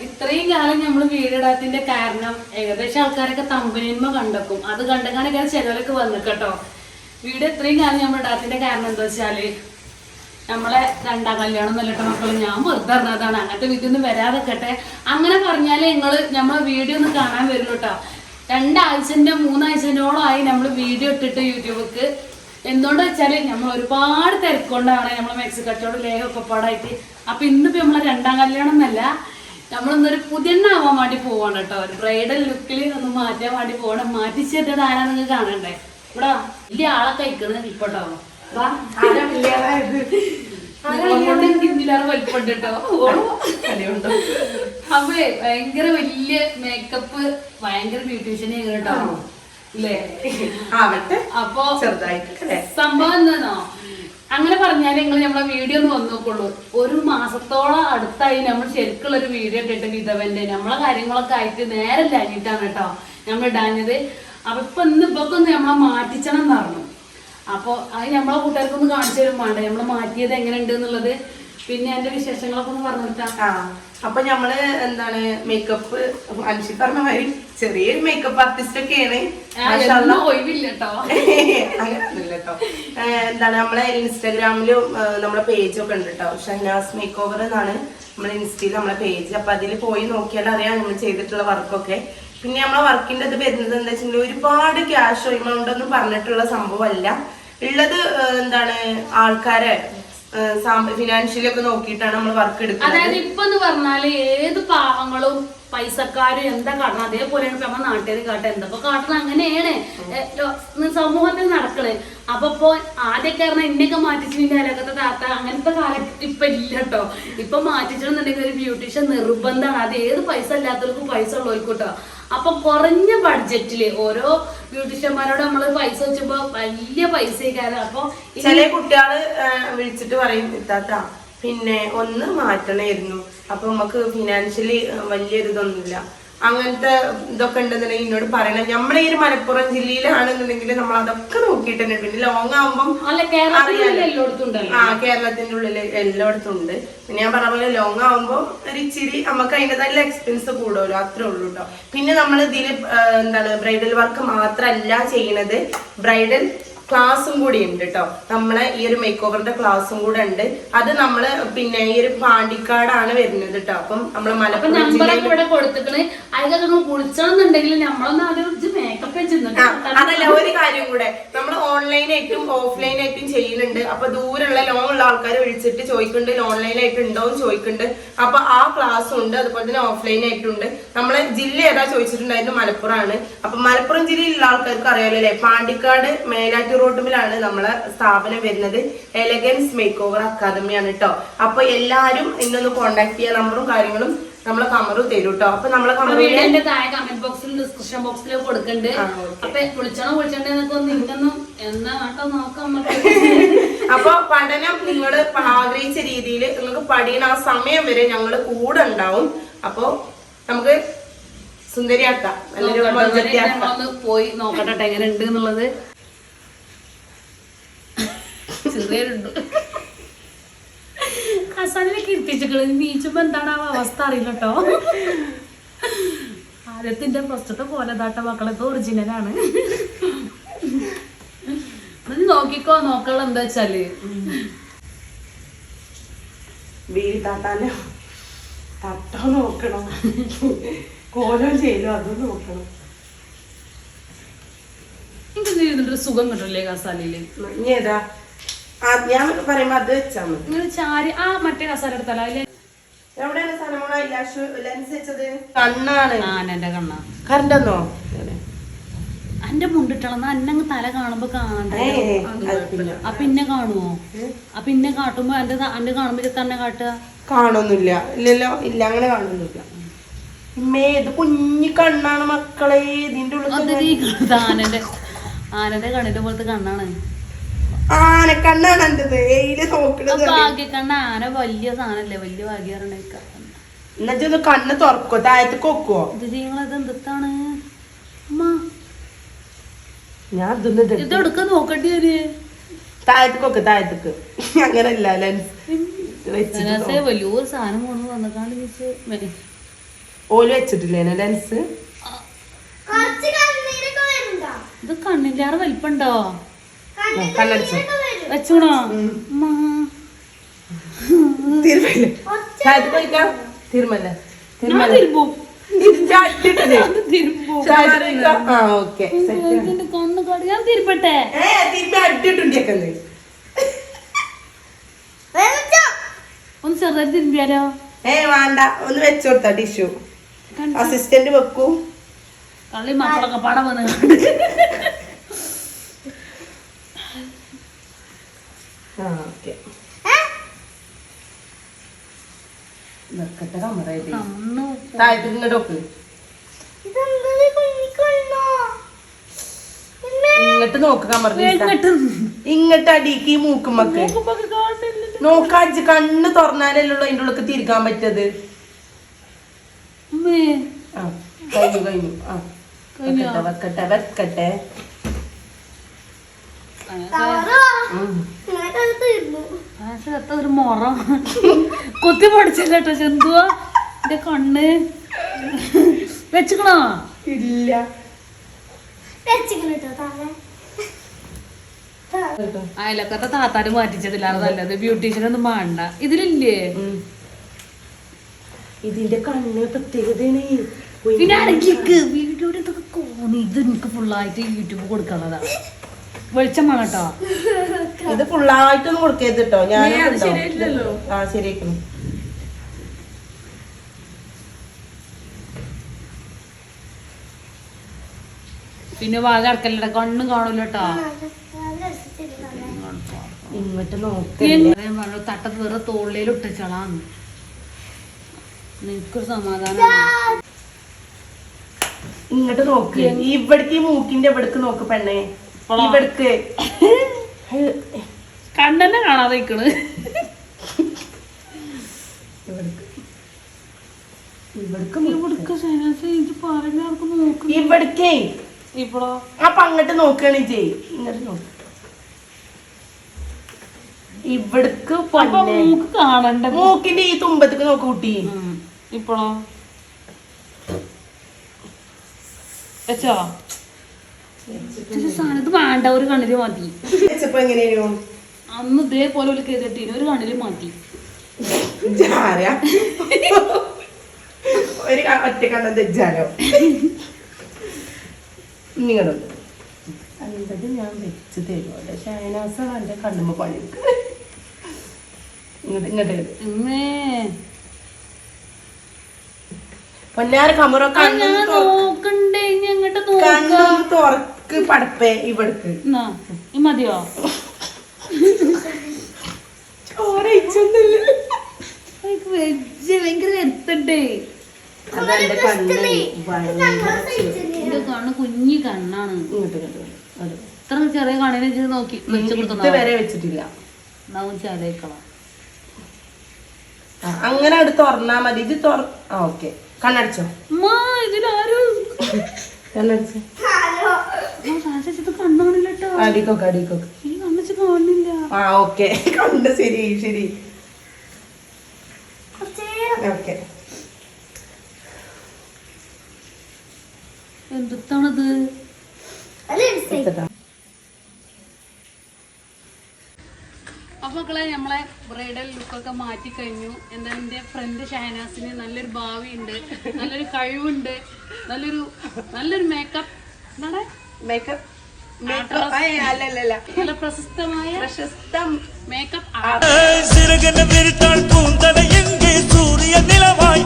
ഇത്രയും കാലം നമ്മൾ വീടിടാത്തിന്റെ കാരണം ഏകദേശം ആൾക്കാരൊക്കെ തമ്പനിന്മ കണ്ടെക്കും അത് കണ്ടെക്കാനൊക്കെ ചിലവരൊക്കെ കേട്ടോ വീട് ഇത്രയും കാലം നമ്മൾ ഇടാത്തിന്റെ കാരണം എന്താ വെച്ചാൽ നമ്മളെ രണ്ടാം കല്യാണം നല്ലിട്ട മക്കൾ ഞാൻ വെറുതെ അറിഞ്ഞതാണ് അങ്ങനത്തെ വീട്ടിൽ വരാതെക്കട്ടെ അങ്ങനെ പറഞ്ഞാലേ നിങ്ങൾ നമ്മളെ വീഡിയോ ഒന്ന് കാണാൻ വരുള്ളൂ കേട്ടോ രണ്ടാഴ്ചന്റെ ആയി നമ്മൾ വീഡിയോ ഇട്ടിട്ട് യൂട്യൂബിക്ക്. എന്തുകൊണ്ട് വെച്ചാൽ നമ്മൾ ഒരുപാട് തിരക്കൊണ്ടാണ് നമ്മൾ മെക്സിക്കച്ചോട് ഒക്കെ പാടായിട്ട് അപ്പൊ ഇന്നിപ്പോ നമ്മളെ രണ്ടാം കല്യാണം എന്നല്ല നമ്മളിന്നൊരു പുതിയണ്ണാവാൻ വേണ്ടി പോവാണ് കേട്ടോ. ഒരു ബ്രൈഡൽ ലുക്കിൽ ഒന്ന് മാറ്റാൻ വേണ്ടി പോകണം മാറ്റിച്ചിട്ടത് ആരാ നിങ്ങൾക്ക് കാണണ്ടേ? ഇവിടെ. വലിയ ആളെ കഴിക്കുന്നത് ഇപ്പോട്ടോ. വാ. ഇതിലേറെ വലിപ്പമുണ്ട് കേട്ടോ. ഓൾ അപ്പഴേ ഭയങ്കര വലിയ മേക്കപ്പ് ഭയങ്കര ബ്യൂട്ടീഷ്യനെ കേട്ടോ. അല്ലേ ആവട്ടെ അപ്പൊ സംഭവം എന്താണോ അങ്ങനെ പറഞ്ഞാൽ നിങ്ങൾ നമ്മളെ വീഡിയോ ഒന്ന് വന്നു നോക്കുള്ളൂ. ഒരു മാസത്തോളം അടുത്തായി നമ്മൾ ശരിക്കുള്ള ഒരു വീഡിയോ ഇട്ടിട്ട് വിധവന്റെ നമ്മളെ കാര്യങ്ങളൊക്കെ ആയിട്ട് നേരെ ഇല്ലാഞ്ഞിട്ടാണ് കേട്ടോ നമ്മൾ ഇടാഞ്ഞത്. അപ്പൊ ഇപ്പൊ ഇന്ന് ഇപ്പൊക്കെ ഒന്ന് നമ്മളെ മാറ്റിച്ചണം പറഞ്ഞു. അപ്പൊ അത് നമ്മളെ കൂട്ടുകാർക്കൊന്ന് കാണിച്ചു തരും വേണ്ട? നമ്മൾ മാറ്റിയത് എങ്ങനെയുണ്ട് എന്നുള്ളത് പിന്നെ എന്റെ വിശേഷങ്ങളൊക്കെ ഒന്ന് പറഞ്ഞു ആ അപ്പൊ ഞമ്മൾ എന്താണ് മേക്കപ്പ് അനുഷി പറഞ്ഞ മാതിരി ചെറിയൊരു മേക്കപ്പ് ആർട്ടിസ്റ്റ് ഒക്കെയാണ്. മാഷാ അല്ലാ. ഒഴിവില്ല കേട്ടോ അങ്ങനെയൊന്നുമില്ല കേട്ടോ എന്താണ് നമ്മളെ ഇൻസ്റ്റാഗ്രാമിലും നമ്മളെ പേജ് ഒക്കെ ഉണ്ട് കേട്ടോ ഷഹനാസ് മേക്ക് ഓവർ എന്നാണ് നമ്മളെ ഇൻസ്റ്റയിൽ നമ്മളെ പേജ് അപ്പൊ അതിൽ പോയി നോക്കിയാൽ അറിയാം നമ്മൾ ചെയ്തിട്ടുള്ള വർക്കൊക്കെ. പിന്നെ നമ്മളെ വർക്കിന്റെ ഇത് വരുന്നത് എന്താ വെച്ചിട്ടുണ്ടെങ്കിൽ ഒരുപാട് ക്യാഷ് എമൗണ്ട് ഒന്നും പറഞ്ഞിട്ടുള്ള സംഭവമല്ല. ഉള്ളത് എന്താണ് ആൾക്കാരെ ഫിനാൻഷ്യലി ഒക്കെ നോക്കിയിട്ടാണ് നമ്മൾ വർക്ക് എടുക്കുന്നത്. അതായത് ഇപ്പൊ എന്ന് പറഞ്ഞാൽ ഏത് പാവങ്ങളും പൈസക്കാരും എന്താ കാട്ടണം? അതേപോലെയാണ് ഇപ്പൊ നമ്മുടെ നാട്ടുകാർ കാട്ടുക എന്തൊക്കെ കാട്ടണം? അങ്ങനെയാണ്. സമൂഹത്തിൽ നടക്കണേ. അപ്പൊ ഇപ്പൊ ആദ്യമൊക്കെ പറഞ്ഞാൽ എന്നെയൊക്കെ മാറ്റിച്ചിന്റെ അലക്കത്തെ താത്ത അങ്ങനത്തെ കാലം ഇപ്പൊ ഇല്ല കേട്ടോ ഇപ്പൊ മാറ്റിച്ചിട്ടുണ്ടെങ്കിൽ ഒരു ബ്യൂട്ടീഷ്യൻ നിർബന്ധമാണ് അത് ഏത് പൈസ ഇല്ലാത്തവർക്കും പൈസ ഉള്ളവർക്കൂട്ടോ അപ്പൊ കുറഞ്ഞ ബഡ്ജറ്റിൽ ഓരോ ബ്യൂട്ടീഷ്യന്മാരോട് നമ്മൾ പൈസ വെച്ചപ്പോ വലിയ പൈസ അപ്പൊ ചില കുട്ടികൾ വിളിച്ചിട്ട് പറയും ഇത്താത്ത പിന്നെ ഒന്ന് മാറ്റണമായിരുന്നു അപ്പൊ നമുക്ക് ഫിനാൻഷ്യലി വലിയൊരു ഇതൊന്നുമില്ല അങ്ങനത്തെ ഇതൊക്കെ ഉണ്ടെന്നുണ്ടെങ്കിൽ എന്നോട് പറയണം. നമ്മളെ ഈ ഒരു മലപ്പുറം ജില്ലയിലാണെന്നുണ്ടെങ്കിൽ നമ്മൾ അതൊക്കെ നോക്കിയിട്ട് തന്നെ പിന്നെ ലോങ് ആകുമ്പം ഉണ്ടല്ലോ. ആ കേരളത്തിന്റെ ഉള്ളിൽ എല്ലായിടത്തും ഉണ്ട്. പിന്നെ ഞാൻ പറഞ്ഞ പോലെ ലോങ് ആവുമ്പോ ഒരു ഇച്ചിരി നമുക്ക് അതിന്റെതായ എക്സ്പെൻസ് കൂടുമല്ലോ അത്രേ ഉള്ളൂ കേട്ടോ പിന്നെ നമ്മൾ ഇതിൽ എന്താണ് ബ്രൈഡൽ വർക്ക് മാത്രമല്ല ചെയ്യണത്. ബ്രൈഡൽ ക്ലാസ്സും കൂടി ഉണ്ട് കേട്ടോ നമ്മളെ ഈ ഒരു മേക്ക് ഓവറിന്റെ ക്ലാസ്സും കൂടെ ഉണ്ട്. അത് നമ്മൾ പിന്നെ ഈ ഒരു പാണ്ടിക്കാടാണ് വരുന്നത് കേട്ടോ അപ്പം നമ്മളെ മലപ്പുറം നമ്പറൊക്കെ ഇവിടെ അതിലൊക്കെ നമ്മളൊന്ന് ആദ്യം മേക്കപ്പ് ആ, വെച്ചിരുന്നു അതല്ല ഒരു കാര്യം കൂടെ. നമ്മൾ ഓൺലൈനായിട്ടും ഓഫ്ലൈനായിട്ടും ചെയ്യുന്നുണ്ട്. അപ്പൊ ദൂരമുള്ള ലോങ് ഉള്ള ആൾക്കാർ വിളിച്ചിട്ട് ചോദിക്കുന്നുണ്ട് ഓൺലൈനായിട്ട് ഉണ്ടോ? എന്ന് ചോദിക്കുന്നുണ്ട്. അപ്പൊ ആ ക്ലാസ് ഉണ്ട് അതുപോലെ തന്നെ ഓഫ്ലൈൻ ആയിട്ടുണ്ട് നമ്മളെ ജില്ല ഏതാ ചോദിച്ചിട്ടുണ്ടായിരുന്നു? മലപ്പുറമാണ്. അപ്പൊ മലപ്പുറം ജില്ലയിലുള്ള ആൾക്കാർക്ക് അറിയാലോ അല്ലെ പാണ്ടിക്കാട് മേലാറ്റൂർ റോഡുമിലാണ് നമ്മളെ സ്ഥാപനം വരുന്നത്. എലഗൻസ് മേക്ക് ഓവർ അക്കാദമിയാണ് കേട്ടോ അപ്പൊ എല്ലാരും ഇന്നൊന്ന് കോണ്ടാക്ട് ചെയ്യാൻ നമ്പറും കാര്യങ്ങളും നമ്മളെ കമറു തരും കേട്ടോ അപ്പൊ നമ്മളെ വീടിന്റെ താഴെ കമന്റ് ബോക്സിൽ ഡിസ്ക്രിപ്ഷൻ ബോക്സിൽ കൊടുക്കുന്നുണ്ട്. അപ്പൊ വിളിച്ചണോ വിളിച്ചോണ്ടെന്നൊക്കെ ഒന്ന് ഇന്നൊന്നും എന്നാ കേട്ടോ നോക്കാം അപ്പൊ പഠനം നിങ്ങൾ ആഗ്രഹിച്ച രീതിയിൽ നിങ്ങൾക്ക് പഠിക്കണ ആ സമയം വരെ ഞങ്ങൾ കൂടെ ഉണ്ടാവും. അപ്പൊ നമുക്ക് സുന്ദരിയാക്കാം. നല്ലൊരു പോയി നോക്കട്ടെ എങ്ങനെ ഉണ്ട് എന്നുള്ളത്. ചെറിയുണ്ട് കസാനിലൊക്കെ ഇരുത്തിച്ചിട്ട് നീച്ചുമ്പോ എന്താണ് ആ അവസ്ഥ അറിയില്ല കേട്ടോ ആദ്യത്തിന്റെ ഫസ്റ്റത്തെ പോലെ താട്ട മക്കളൊക്കെ ഒറിജിനലാണ് നോക്കിക്കോ നോക്കള എന്താ വെച്ചാൽ. താത്താനോ തട്ടോ നോക്കണം. കോലം ചെയ്യലോ അതും നോക്കണം. എനിക്ക് സുഖം കിട്ടില്ലേ കസാലിൽ ഇനി ഏതാ? ഞാൻ പറയുമ്പോ അത് വെച്ചാ മതി. ഇങ്ങനെ ചാരി ആ മറ്റേ കസാല എടുത്തല്ല അതിൽ എവിടെയാണ് സനമോള ലാഷ് ലെൻസ് വെച്ചത്? കണ്ണാണ്. ആനന്റെ കണ്ണ. മുണ്ടിട്ടളന്ന് അന്നങ്ങ് തല കാണുമ്പോ കാണണ്ടേ അപ്പിന്നെ കാണുമോ ആ പിന്നെ. കാട്ടുമ്പോ എന്റെ അന്റെ കാണുമ്പോ തന്നെ കാട്ടുക? കാണൊന്നുമില്ല. ഇല്ലല്ലോ ഇല്ല അങ്ങനെ കാണുന്നില്ല ഇമ്മേ ഇത് കുഞ്ഞു കണ്ണാണ് മക്കളെ. ഇതിന്റെ ഉള്ളിൽ ആനന്റെ ആനന്റെ കണ്ണിന്റെ പോലത്തെ കണ്ണാണ്. ആനക്കണ്ണാണ് എന്റത് നോക്കണത് ആന വലിയ സാധനല്ലേ? വലിയ ഭാഗ്യാറുണ്ട് എന്നിട്ട് ഒന്ന് കണ്ണ് തുറക്കോ? താഴത്ത് ഇത് നിങ്ങളത് എന്താണ് ഞാൻ ഇതൊന്ന് ഇത് ഇത് എടുക്കാൻ നോക്കട്ടെ ഒരു താഴത്തേക്ക് അങ്ങനല്ല ലെൻസ് വലിയൊരു സാധനം കൊണ്ടു വന്നിട്ടാണ് ചോദിച്ചു ഓൽ വെച്ചിട്ടില്ലേ ലെൻസ് ഇത് കണ്ണില്ലാറ് വലിപ്പുണ്ടോ കണ്ണടിച്ചോ. വെച്ചൂണോ? തിരുപ്പട്ടെ ഒന്ന്. ചെറുതായിട്ട് തിരുമ്പിയാലോ? ഏ വേണ്ട. ഒന്ന് വെച്ചോടുത്ത ടിഷ്യൂ. അസിസ്റ്റന്റ് വെക്കൂ. കള്ളി മക്കളൊക്കെ പടം വന്ന് കണ്ട് ആ ഓക്കെ വെക്കട്ടെ കമറയിൽ കണ്ണ് താഴത്ത് ഇങ്ങോട്ട് നോക്ക് കമറിൽ ഇങ്ങോട്ട്. ഇങ്ങോട്ട് അടിക്ക് മൂക്കുമ്മക്ക് നോക്കാച്ച് കണ്ണ് തുറന്നാലല്ലോ അതിന്റെ അതിന്റെ ഉള്ളിൽ തിരിക്കാൻ പറ്റത് കഴിഞ്ഞു കഴിഞ്ഞു. ആ വെക്കട്ടെ വെക്കട്ടെ. ഒരു മുറ. കുത്തി പൊടിച്ചില്ല കേട്ടോ ചെന്തുവാ എന്റെ കണ്ണ്. വെച്ചുക്കണോ? ഇല്ല. അയലക്കത്തെ താത്താര് മാറ്റിച്ചതിലാണ് നല്ലത്. ബ്യൂട്ടീഷ്യൻ ഒന്നും വേണ്ട ഇതിലില്ലേ. ഇതിന്റെ കണ്ണ് പ്രത്യേകതയാണ്. പിന്നെ അടങ്ങിക്ക് വീഡിയോയുടെ ഇതൊക്കെ കോണി ഇത് എനിക്ക് ഫുള്ളായിട്ട് യൂട്യൂബ് കൊടുക്കാനുള്ളതാ വെളിച്ചം വേണം കേട്ടോ ഇത് ഫുള്ളായിട്ടൊന്നും കൊടുക്കരുത് കേട്ടോ ഞാൻ ആ ശരിയാക്കണം പിന്നെ വാഗ അടക്കല്ലട കണ്ണും കാണൂല കേട്ടോ ഇങ്ങോട്ട് നോക്ക്. തട്ടത്ത് വേറെ തോളിൽ ഇട്ടിച്ചളാന്ന്. നിനക്കൊരു സമാധാനം ഇങ്ങോട്ട് നോക്ക്. ഇവിടേക്ക് മൂക്കിന്റെ ഇവിടേക്ക് നോക്ക് പെണ്ണെ? ഇവിടേക്ക് കണ്ണന്നെ കാണാതെ നിൽക്കണ് ഇവിടക്കേ. ഇപ്പഴോ അപ്പൊ അങ്ങോട്ട് നോക്കുകയാണ് ചെയ് ഇങ്ങോട്ട് നോക്ക്. ഇവിടേക്ക് മൂക്ക് കാണണ്ട. മൂക്കിന്റെ ഈ തുമ്പത്തേക്ക് നോക്ക് കുട്ടി. ഉം. ഇപ്പഴോ വെച്ചോ? ഇതിൽ സാധനം. ഇത് വേണ്ട ഒരു കണ്ണിൽ മതി. അന്ന് ഇതേപോലെ ഒരു കേട്ടിട്ടീന് ഒരു കണ്ണിൽ മതി. ഒരു ഒറ്റ കണ്ണം തെച്ചാലോ? നിങ്ങളുണ്ട് അല്ലത് ഞാൻ വെച്ച് തരുമോ ഷൈനാസാണ് എന്റെ കണ്ണുമ്പോ പണി ഇങ്ങോട്ട് ഇങ്ങോട്ട് പൊന്നാര കമറ ആ, ഞാൻ നോക്കണ്ടേ. തുറക്ക് പടപ്പേ ഇവിടക്ക്. മതിയോ? ഭയങ്കര അതെന്റെ കണ്ണ് കണ്ണ് കുഞ്ഞി കണ്ണാണ്. ഇത്ര ചെറിയ കണ്ണിനെ നോക്കി വരെ വെച്ചിട്ടില്ല. ചാലേക്കളാം ആ, അങ്ങനെ അടുത്ത് തുറന്നാ മതി. ഇത് തുറ ഓക്കെ. കണ്ണടിച്ചോ. ഇതിലാരും? കണ്ണടിച്ചോ. അടിക്കൊക്കെ ആ ഓക്കെ. കണ്ട് ശരി ശരി. ഓക്കെ. എന്തുത്താണത്? അപ്പൊ മക്കളെ നമ്മളെ ബ്രൈഡൽ ലുക്കൊക്കെ മാറ്റി കഴിഞ്ഞു എന്താ എന്റെ ഫ്രണ്ട് ഷഹനാസിന് നല്ലൊരു ഭാവിയുണ്ട് നല്ലൊരു കഴിവുണ്ട് നല്ലൊരു നല്ലൊരു മേക്കപ്പ് എന്താണ്? മേക്കപ്പ് പ്രശസ്തമായ പ്രശസ്തം മേക്കപ്പ് സൂര്യ നിലവായി